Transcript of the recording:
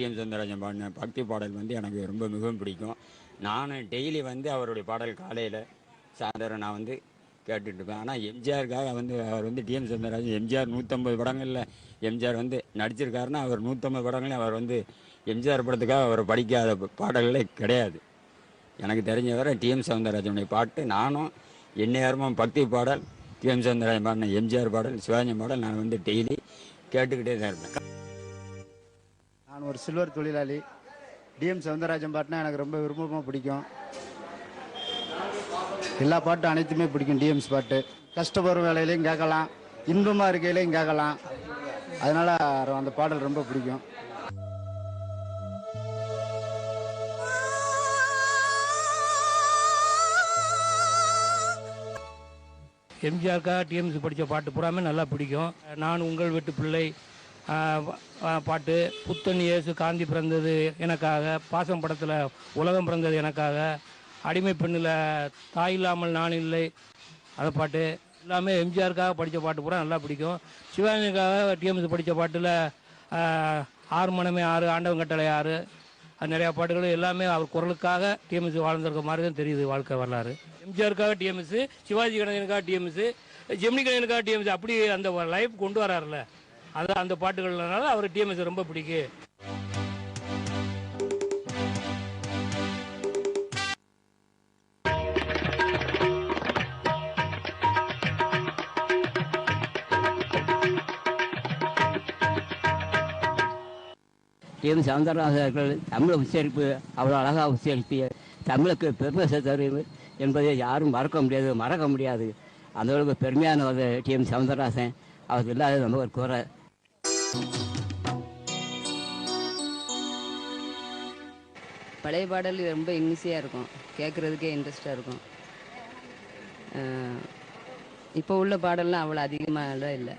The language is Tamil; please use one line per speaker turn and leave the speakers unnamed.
டிஎம் சௌந்தரராஜன் பாடின பக்தி பாடல் வந்து எனக்கு ரொம்ப மிகவும் பிடிக்கும். நான் டெய்லி வந்து அவருடைய பாடல் காலையில் சாயந்தரம் நான் வந்து கேட்டுட்ருப்பேன் ஆனால் எம்ஜிஆருக்காக வந்து அவர் வந்து டிஎம் சௌந்தரராஜன் எம்ஜிஆர் நூற்றம்பது படங்களில் எம்ஜிஆர் வந்து நடிச்சிருக்காருன்னா அவர் நூற்றம்பது படங்களையும் அவர் வந்து எம்ஜிஆர் படத்துக்காக அவர் படிக்காத பாடல்களே கிடையாது. எனக்கு தெரிஞ்ச வரை டிஎம் சௌந்தரராஜனுடைய பாட்டு நானும் எந்நேரமும் பக்தி பாடல் டிஎம் சௌந்தரராஜன் பாடின எம்ஜிஆர் பாடல் சிவாஜி பாடல் நான் வந்து டெய்லி கேட்டுக்கிட்டே தான் இருப்பேன்.
நான் ஒரு சில்வர் தொழிலாளி. டிஎம் சவுந்தரராஜன் பாட்டுனா எனக்கு ரொம்ப விருப்பமாக பிடிக்கும். எல்லா பாட்டும் அனைத்துமே பிடிக்கும் டிஎம்ஸ் பாட்டு. கஷ்டப்படுற வேலையிலையும் கேட்கலாம். இன்பமாக இருக்கையிலையும் கேட்கலாம். அதனால் அந்த பாடல் ரொம்ப பிடிக்கும்.
எம்ஜிஆருக்காக டிஎம்சி படித்த பாட்டு பூராமே நல்லா பிடிக்கும். நான் உங்கள் வீட்டு பிள்ளை. பாட்டு புத்தன் இயேசு காந்தி பிறந்தது எனக்காக பாசம் படத்தில் உலகம் பிறந்தது எனக்காக அடிமை பெண்ணில் தாய் இல்லாமல் நான் இல்லை அந்த பாட்டு. எல்லாமே எம்ஜிஆருக்காக படித்த பாட்டு பூரா நல்லா பிடிக்கும். சிவாஜிக்காக டிஎம்சி படித்த பாட்டில் ஆறு மனமே ஆறு ஆண்டவன் கட்டளை ஆறு அது நிறையா பாட்டுகள் எல்லாமே அவர் குரலுக்காக டிஎம்எஸ் வாழ்ந்திருக்க மாதிரி தான் தெரியுது வாழ்க்கை வரலாறு. எம்ஜிஆருக்காக டிஎம்எஸ் சிவாஜி கணேசனுக்காக டிஎம்எஸ் ஜெமினி கணேசனுக்காக டிஎம்எஸ் அப்படி அந்த லைஃப் கொண்டு வராருல அது அந்த பாட்டுகள்னால அவர் டிஎம்எஸ் ரொம்ப பிடிக்கும் டிஎம்
எம் அவர்கள் தமிழை உச்சரிப்பு அவ்வளோ அழகாக உச்சரிப்பு தமிழுக்கு பெருமை சேர்த்தவர் என்பதை யாரும் மறக்க முடியாது மறக்க முடியாது. அந்த அளவுக்கு பெருமையானவர் டிஎம் சவுந்தரராஜன். அவர் இல்லாத நம்ம ஒரு குறை.
பழைய பாடல் ரொம்ப இன்னிசையாக இருக்கும். கேட்குறதுக்கே இன்ட்ரெஸ்டாக இருக்கும். இப்போ உள்ள பாடல்லாம் அவ்வளோ அதிகமாக இல்லை.